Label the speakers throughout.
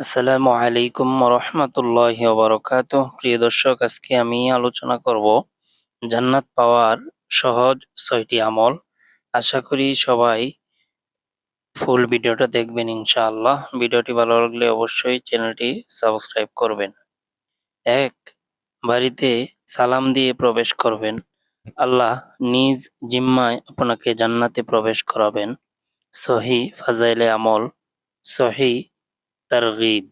Speaker 1: আসসালামু আলাইকুম রহমতুল্লাহ বরকাত প্রিয় দর্শক, আজকে আমি আলোচনা করব জান্নাত পাওয়ার সহজ ছয়টি আমল। আশা করি সবাই ফুল ভিডিওটা দেখবেন ইনশাআল্লাহ। ভিডিওটি ভালো লাগলে অবশ্যই চ্যানেলটি সাবস্ক্রাইব করবেন। এক, বাড়িতে সালাম দিয়ে প্রবেশ করবেন। আল্লাহ নিজ জিম্মায় আপনাকে জান্নাতে প্রবেশ করাবেন। সহি ফাজাইলে আমল, সহি তারগিব।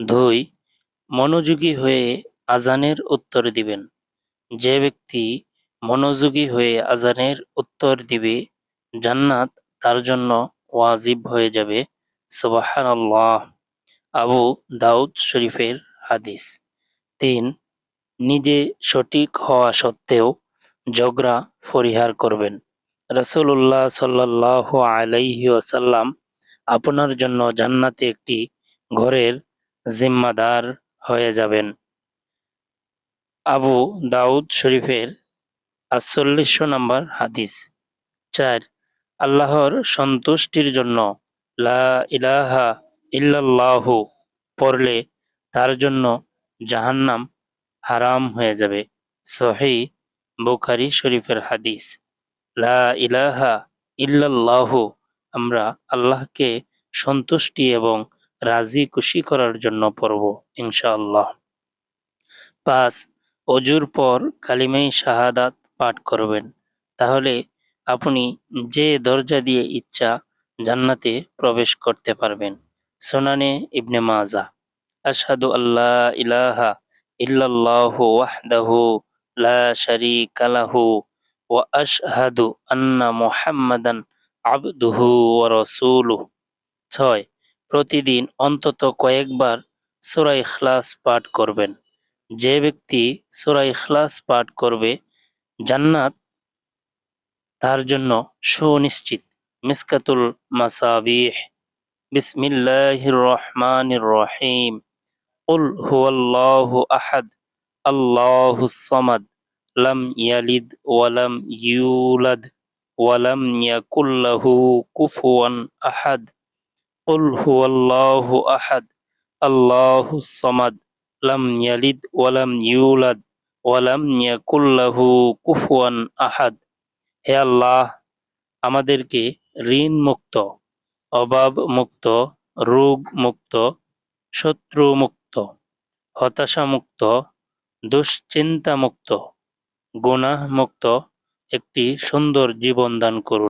Speaker 1: দুই, মনোযোগী হয়ে আজানের উত্তর দিবেন। যে ব্যক্তি মনোযোগী হয়ে আজানের উত্তর দিবে, জান্নাত তার জন্য ওয়াজিব হয়ে যাবে। সুবাহান আবু দাউদ শরীফের হাদিস। তিন, নিজে সঠিক হওয়া সত্ত্বেও ঝগড়া, পরিহার করবেন। রসুল্লাহ সাল্লাহ আলাইহি আসাল্লাম আপনার জন্য জান্নাতে একটি ঘরের জিম্মাদার হয়ে যাবেন। আবু দাউদ শরীফের আটচল্লিশশো নম্বর হাদিস। চার, আল্লাহর সন্তুষ্টির জন্য লা ইলাহা ইল্লাল্লাহু পড়লে তার জন্য জাহান্নাম হারাম হয়ে যাবে। সহি বুখারি শরীফের হাদিস। লা ইলাহা ইল্লাল্লাহু আমরা আল্লাহকে সন্তুষ্টি এবং রাজি খুশি করার জন্য পড়ব, ইনশাআল্লাহ। পাঁচ, অজুর পর কালিমাই শাহাদাত পাঠ করবেন। তাহলে আপনি যে দরজা দিয়ে ইচ্ছা জান্নাতে প্রবেশ করতে পারবেন। সোনানে ইবনে মাজা আসাদু আল্লাহ ইলাহা ইল্লাল্লাহু ওয়াহদাহু লা শারীকা লাহু ওয়া আশহাদু আন্না মুহাম্মাদান আবদুহু রসুলু ছয়, প্রতিদিন অন্তত কয়েকবার সুরাই খ্লাস পাঠ করবেন। যে ব্যক্তি সুরাই খ্লাস পাঠ করবে, জান্নাত তার জন্য সুনিশ্চিত। মিসকাতুল মাসাবিহ। বিসমিল্লাহ রহমান রহিম। উল হুয়াল্লাহু আহাদ। আল্লাহু সমাদ। লাম ইয়ালিদ ওয়ালাম ইউলাদ। ওয়ালাম ইয়াকুল্লাহু কুফুয়ান আহাদ قل هو الله أحد الله الصمد لم يلد ولم يولد ولم يكن له كفوا أحد হে আল্লাহ আমাদেরকে ঋণ মুক্ত অভাব মুক্ত রোগ মুক্ত শত্রু মুক্ত হতাশা মুক্ত দুশ্চিন্তা মুক্ত গুনাহ মুক্ত একটি সুন্দর জীবন দান করুন।